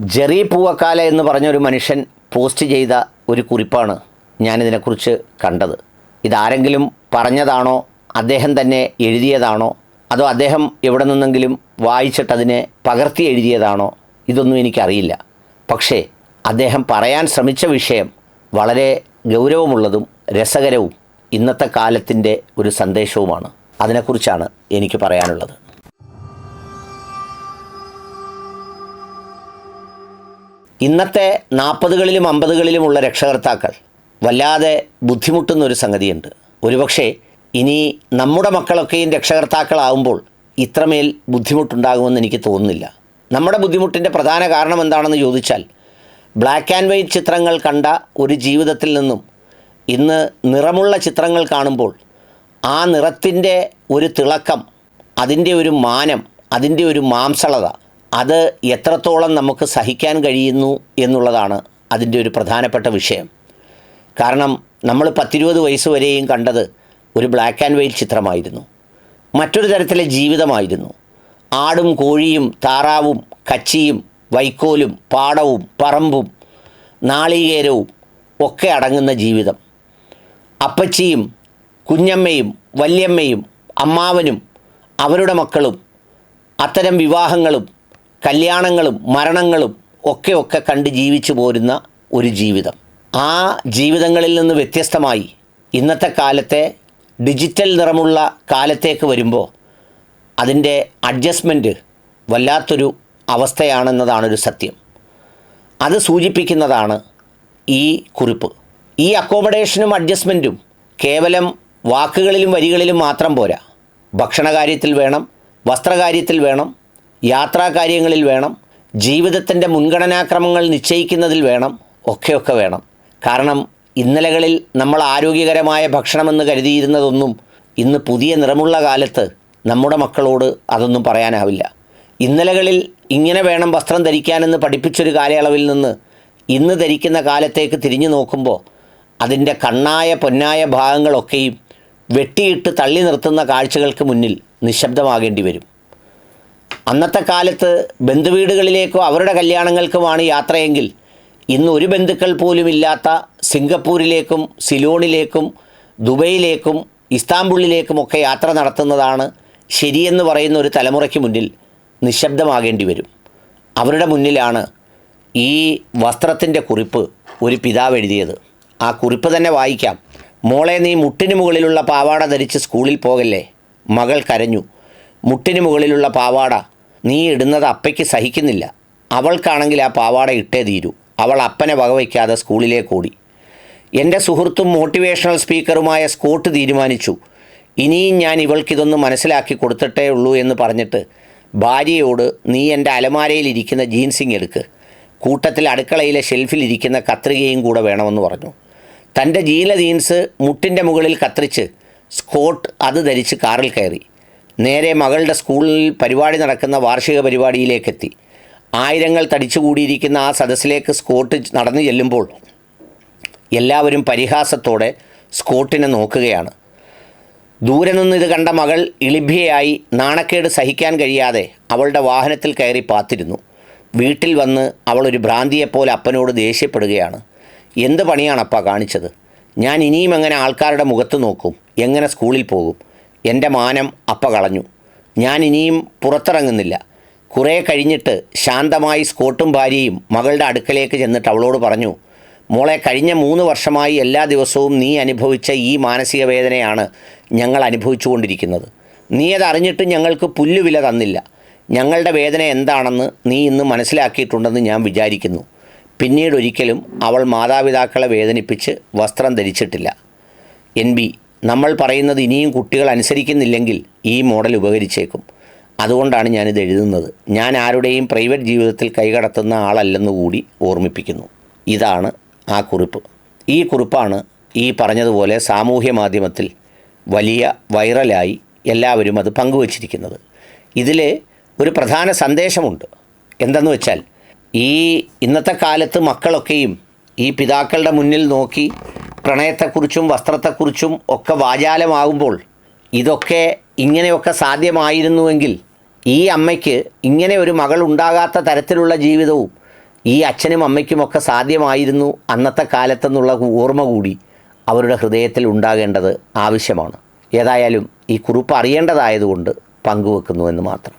Jerry പൂവക്കാല എന്ന് പറഞ്ഞൊരു മനുഷ്യൻ പോസ്റ്റ് ചെയ്ത ഒരു കുറിപ്പാണ് ഞാനിതിനെക്കുറിച്ച് കണ്ടത്. ഇതാരെങ്കിലും പറഞ്ഞതാണോ? അദ്ദേഹം തന്നെ എഴുതിയതാണോ? അതോ അദ്ദേഹം എവിടെ നിന്നെങ്കിലും വായിച്ചിട്ടതിനെ പകർത്തി എഴുതിയതാണോ? ഇതൊന്നും എനിക്കറിയില്ല. പക്ഷേ അദ്ദേഹം പറയാൻ ശ്രമിച്ച വിഷയം വളരെ ഗൗരവമുള്ളതും രസകരവും ഇന്നത്തെ കാലത്തിന്റെ ഒരു സന്ദേശവുമാണ്. അതിനെക്കുറിച്ചാണ് എനിക്ക് പറയാനുള്ളത്. ഇന്നത്തെ നാൽപ്പതുകളിലും അമ്പതുകളിലുമുള്ള രക്ഷകർത്താക്കൾ വല്ലാതെ ബുദ്ധിമുട്ടുന്ന ഒരു സംഗതിയുണ്ട്. ഒരുപക്ഷെ ഇനി നമ്മുടെ മക്കളൊക്കെയും രക്ഷകർത്താക്കളാവുമ്പോൾ ഇത്രമേൽ ബുദ്ധിമുട്ടുണ്ടാകുമെന്ന് എനിക്ക് തോന്നുന്നില്ല. നമ്മുടെ ബുദ്ധിമുട്ടിന്റെ പ്രധാന കാരണം എന്താണെന്ന് ചോദിച്ചാൽ ബ്ലാക്ക് ആൻഡ് വൈറ്റ് ചിത്രങ്ങൾ കണ്ട ഒരു ജീവിതത്തിൽ നിന്നും ഇന്ന് നിറമുള്ള ചിത്രങ്ങൾ കാണുമ്പോൾ ആ നിറത്തിന്റെ ഒരു തിളക്കം അതിന്റെ ഒരു മാനം അതിന്റെ ഒരു മാംസളത അത് എത്രത്തോളം നമുക്ക് സഹിക്കാൻ കഴിയുന്നു എന്നുള്ളതാണ് അതിന്റെ ഒരു പ്രധാനപ്പെട്ട വിഷയം. കാരണം നമ്മൾ പത്തിരുപത് വയസ്സ് വരെയും കണ്ടത് ഒരു ബ്ലാക്ക് ആൻഡ് വൈറ്റ് ചിത്രമായിരുന്നു. മറ്റൊരു തരത്തിലെ ജീവിതമായിരുന്നു. ആടും കോഴിയും താറാവും കച്ചിയും വൈക്കോലും പാടവും പറമ്പും നാളികേരവും ഒക്കെ അടങ്ങുന്ന ജീവിതം. അപ്പച്ചിയും കുഞ്ഞമ്മയും വല്യമ്മയും അമ്മാവനും അവരുടെ മക്കളും അത്തരം വിവാഹങ്ങളും കല്യാണങ്ങളും മരണങ്ങളും ഒക്കെ ഒക്കെ കണ്ട് ജീവിച്ചു പോരുന്ന ഒരു ജീവിതം. ആ ജീവിതങ്ങളിൽ നിന്ന് വ്യത്യസ്തമായി ഇന്നത്തെ കാലത്തെ ഡിജിറ്റൽ നിറമുള്ള കാലത്തേക്ക് വരുമ്പോൾ അതിന്റെ അഡ്ജസ്റ്റ്മെന്റ് വല്ലാത്തൊരു അവസ്ഥയാണെന്നതാണൊരു സത്യം. അത് സൂചിപ്പിക്കുന്നതാണ് ഈ കുറിപ്പ്. ഈ അക്കോമഡേഷനും അഡ്ജസ്റ്റ്മെന്റും കേവലം വാക്കുകളിലും വരികളിലും മാത്രം പോരാ. ഭക്ഷണകാര്യത്തിൽ വേണം വസ്ത്രകാര്യത്തിൽ വേണം യാത്രാകാര്യങ്ങളിൽ വേണം ജീവിതത്തിന്റെ മുൻഗണനാക്രമങ്ങൾ നിശ്ചയിക്കുന്നതിൽ വേണം ഒക്കെയൊക്കെ വേണം. കാരണം ഇന്നലകളിൽ നമ്മൾ ആരോഗ്യകരമായ ഭക്ഷണമെന്ന് കരുതിയിരുന്നതൊന്നും ഇന്ന് പുതിയ നിറമുള്ള കാലത്ത് നമ്മുടെ മക്കളോട് അതൊന്നും പറയാനാവില്ല. ഇന്നലകളിൽ ഇങ്ങനെ വേണം വസ്ത്രം ധരിക്കാനെന്ന് പഠിപ്പിച്ചൊരു കാലയളവിൽ നിന്ന് ഇന്ന് ധരിക്കുന്ന കാലത്തേക്ക് തിരിഞ്ഞു നോക്കുമ്പോൾ അതിന്റെ കണ്ണായ പൊന്നായ ഭാഗങ്ങളൊക്കെയും വെട്ടിയിട്ട് തള്ളി നിർത്തുന്ന കാഴ്ചകൾക്ക് മുന്നിൽ നിശബ്ദമാകേണ്ടി വരും. അന്നത്തെ കാലത്ത് ബന്ധുവീടുകളിലേക്കോ അവരുടെ കല്യാണങ്ങൾക്കുമാണ് യാത്രയെങ്കിൽ ഇന്ന് ഒരു ബന്ധുക്കൾ പോലും ഇല്ലാത്ത സിംഗപ്പൂരിലേക്കും സിലോണിലേക്കും ദുബൈയിലേക്കും ഇസ്താംബുളിലേക്കുമൊക്കെ യാത്ര നടത്തുന്നതാണ് ശരിയെന്ന് പറയുന്ന ഒരു തലമുറയ്ക്ക് മുന്നിൽ നിശബ്ദമാകേണ്ടി വരും. അവരുടെ മുന്നിലാണ് ഈ വസ്ത്രത്തിന്റെ കുറിപ്പ് ഒരു പിതാവ് എഴുതിയത്. ആ കുറിപ്പ് തന്നെ വായിക്കാം. മോളെ നീ മുട്ടിന് മുകളിലുള്ള പാവാട ധരിച്ച് സ്കൂളിൽ പോകല്ലേ? മകൾ കരഞ്ഞു. മുട്ടിന് മുകളിലുള്ള പാവാട നീ ഇടുന്നത് അപ്പയ്ക്ക് സഹിക്കുന്നില്ല. അവൾക്കാണെങ്കിൽ ആ പാവാട ഇട്ടേ തീരൂ. അവൾ അപ്പനെ വകവയ്ക്കാതെ സ്കൂളിലേക്ക് ഓടി എന്റെ സുഹൃത്തും മോട്ടിവേഷണൽ സ്പീക്കറുമായ സ്കോട്ട് തീരുമാനിച്ചു. ഇനിയും ഞാൻ ഇവൾക്കിതൊന്ന് മനസ്സിലാക്കി കൊടുത്തിട്ടേ ഉള്ളൂ എന്ന് പറഞ്ഞിട്ട് ഭാര്യയോട് നീ എന്റെ അലമാരയിലിരിക്കുന്ന ജീൻസിങ് എടുക്ക്. കൂട്ടത്തിൽ അടുക്കളയിലെ ഷെൽഫിലിരിക്കുന്ന കത്രികയും കൂടെ വേണമെന്ന് പറഞ്ഞു. തന്റെ ജീല ജീൻസ് മുട്ടിന്റെ മുകളിൽ കത്രിച്ച് സ്കോട്ട് അത് ധരിച്ച് കാറിൽ കയറി. നേരെ മകളുടെ സ്കൂളിൽ പരിപാടി നടക്കുന്ന വാർഷിക പരിപാടിയിലേക്കെത്തി. ആയിരങ്ങൾ തടിച്ചുകൂടിയിരിക്കുന്ന ആ സദസ്സിലേക്ക് സ്കോട്ട് നടന്നു ചെല്ലുമ്പോൾ എല്ലാവരും പരിഹാസത്തോടെ സ്കോട്ടിനെ നോക്കുകയാണ്. ദൂരെ നിന്ന് ഇത് കണ്ട മകൾ ഇളിഭ്യയായി നാണക്കേട് സഹിക്കാൻ കഴിയാതെ അവളുടെ വാഹനത്തിൽ കയറി പാത്തിരുന്നു. വീട്ടിൽ വന്ന് അവൾ ഒരു ഭ്രാന്തിയെപ്പോലെ അപ്പനോട് ദേഷ്യപ്പെടുകയാണ്. എന്ത് പണിയാണപ്പാ കാണിച്ചത്? ഞാൻ ഇനിയും എങ്ങനെ ആൾക്കാരുടെ മുഖത്ത് നോക്കും? എങ്ങനെ സ്കൂളിൽ പോകും? എന്റെ മാനം അപ്പ കളഞ്ഞു ഞാൻ ഇനിയും പുറത്തിറങ്ങുന്നില്ല. കുറേ കഴിഞ്ഞിട്ട് ശാന്തമായി സ്കോട്ടും ഭാര്യയും മകളുടെ അടുക്കലേക്ക് ചെന്നിട്ട് അവളോട് പറഞ്ഞു മോളെ കഴിഞ്ഞ മൂന്ന് വർഷമായി എല്ലാ ദിവസവും നീ അനുഭവിച്ച ഈ മാനസിക വേദനയാണ് ഞങ്ങൾ അനുഭവിച്ചുകൊണ്ടിരിക്കുന്നത്. നീ അതറിഞ്ഞിട്ട് ഞങ്ങൾക്ക് പുല്ലുവില തന്നില്ല. ഞങ്ങളുടെ വേദന എന്താണെന്ന് നീ ഇന്ന് മനസ്സിലാക്കിയിട്ടുണ്ടെന്ന് ഞാൻ വിചാരിക്കുന്നു. പിന്നീടൊരിക്കലും അവൾ മാതാപിതാക്കളെ വേദനിപ്പിച്ച് വസ്ത്രം ധരിച്ചിട്ടില്ല. എൻ. ബി. നമ്മൾ പറയുന്നത് ഇനിയും കുട്ടികൾ അനുസരിക്കുന്നില്ലെങ്കിൽ ഈ മോഡൽ ഉപകരിച്ചേക്കും. അതുകൊണ്ടാണ് ഞാനിത് എഴുതുന്നത്. ഞാൻ ആരുടെയും പ്രൈവറ്റ് ജീവിതത്തിൽ കൈകടത്തുന്ന ആളല്ലെന്ന് കൂടി ഓർമ്മിപ്പിക്കുന്നു. ഇതാണ് ആ കുറിപ്പ്. ഈ കുറിപ്പാണ് ഈ പറഞ്ഞതുപോലെ സാമൂഹ്യ മാധ്യമത്തിൽ വലിയ വൈറലായി എല്ലാവരും അത് പങ്കുവച്ചിരിക്കുന്നത്. ഇതിൽ ഒരു പ്രധാന സന്ദേശമുണ്ട്. എന്തെന്ന് വെച്ചാൽ ഈ ഇന്നത്തെ കാലത്ത് മക്കളൊക്കെയും ഈ പിതാക്കളുടെ മുന്നിൽ നോക്കി പ്രണയത്തെക്കുറിച്ചും വസ്ത്രത്തെക്കുറിച്ചും ഒക്കെ വാചാലമാകുമ്പോൾ ഇതൊക്കെ ഇങ്ങനെയൊക്കെ സാധ്യമായിരുന്നുവെങ്കിൽ ഈ അമ്മയ്ക്ക് ഇങ്ങനെ ഒരു മകൾ ഉണ്ടാകാത്ത തരത്തിലുള്ള ജീവിതവും ഈ അച്ഛനും അമ്മയ്ക്കുമൊക്കെ സാധ്യമായിരുന്നു അന്നത്തെ കാലത്തെന്നുള്ള ഓർമ്മ കൂടി അവരുടെ ഹൃദയത്തിൽ ഉണ്ടാകേണ്ടത് ആവശ്യമാണ്. ഏതായാലും ഈ കുറിപ്പ് അറിയേണ്ടതായതുകൊണ്ട് പങ്കുവെക്കുന്നു എന്ന് മാത്രം.